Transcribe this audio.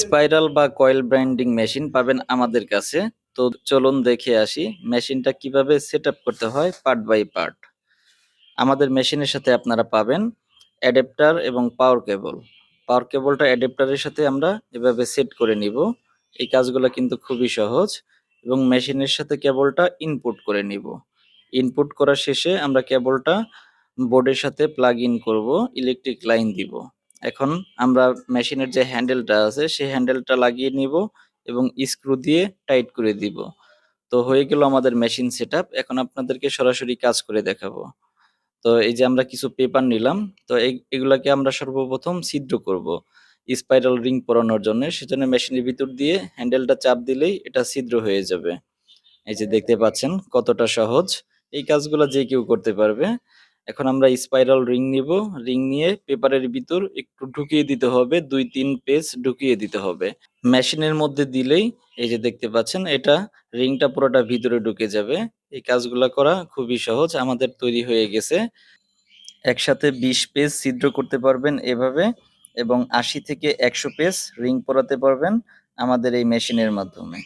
Spiral বা coil ব্রাইন্ডিং machine পাবেন আমাদের কাছে। তো চলুন দেখে আসি মেশিনটা কীভাবে সেট করতে হয় পার্ট বাই পার্ট। আমাদের মেশিনের সাথে আপনারা পাবেন অ্যাডাপ্টার এবং পাওয়ার কেবল। পাওয়ার কেবলটা অ্যাডাপ্টারের সাথে আমরা এভাবে সেট করে নিব। এই কাজগুলো কিন্তু খুবই সহজ এবং মেশিনের সাথে কেবলটা ইনপুট করে নিব। ইনপুট করার শেষে আমরা কেবলটা বোর্ডের সাথে প্লাগ ইন করব, ইলেকট্রিক লাইন দিব। এখন আমরা মেশিনের যে হ্যান্ডেলটা আছে, সেই হ্যান্ডেলটা লাগিয়ে নিব এবং স্ক্রু দিয়ে টাইট করে দিব। তো হয়ে গেল আমাদের মেশিন সেট এখন আপনাদেরকে সরাসরি কাজ করে দেখাবো। তো এই যে আমরা কিছু পেপার নিলাম, তো এগুলাকে আমরা সর্বপ্রথম ছিদ্র করব স্পাইরাল রিং পরানোর জন্য। সেজন্য মেশিনের ভিতর দিয়ে হ্যান্ডেলটা চাপ দিলেই এটা ছিদ্র হয়ে যাবে। এই যে দেখতে পাচ্ছেন কতটা সহজ। এই কাজগুলো যে কেউ করতে পারবে। এখন আমরা স্পাইরাল রিং নিব। রিং নিয়ে পেপারের ভিতর একটু ঢুকিয়ে দিতে হবে, দুই তিন পেজ ঢুকিয়ে দিতে হবে। মেশিনের মধ্যে দিলেই এই যে দেখতে পাচ্ছেন, এটা রিংটা পুরোটা ভিতরে ঢুকে যাবে। এই কাজগুলো করা খুবই সহজ, আমাদের তৈরি হয়ে গেছে। একসাথে বিশ পেজ ছিদ্র করতে পারবেন এভাবে এবং আশি থেকে একশো পেজ রিং পরাতে পারবেন আমাদের এই মেশিনের মাধ্যমে।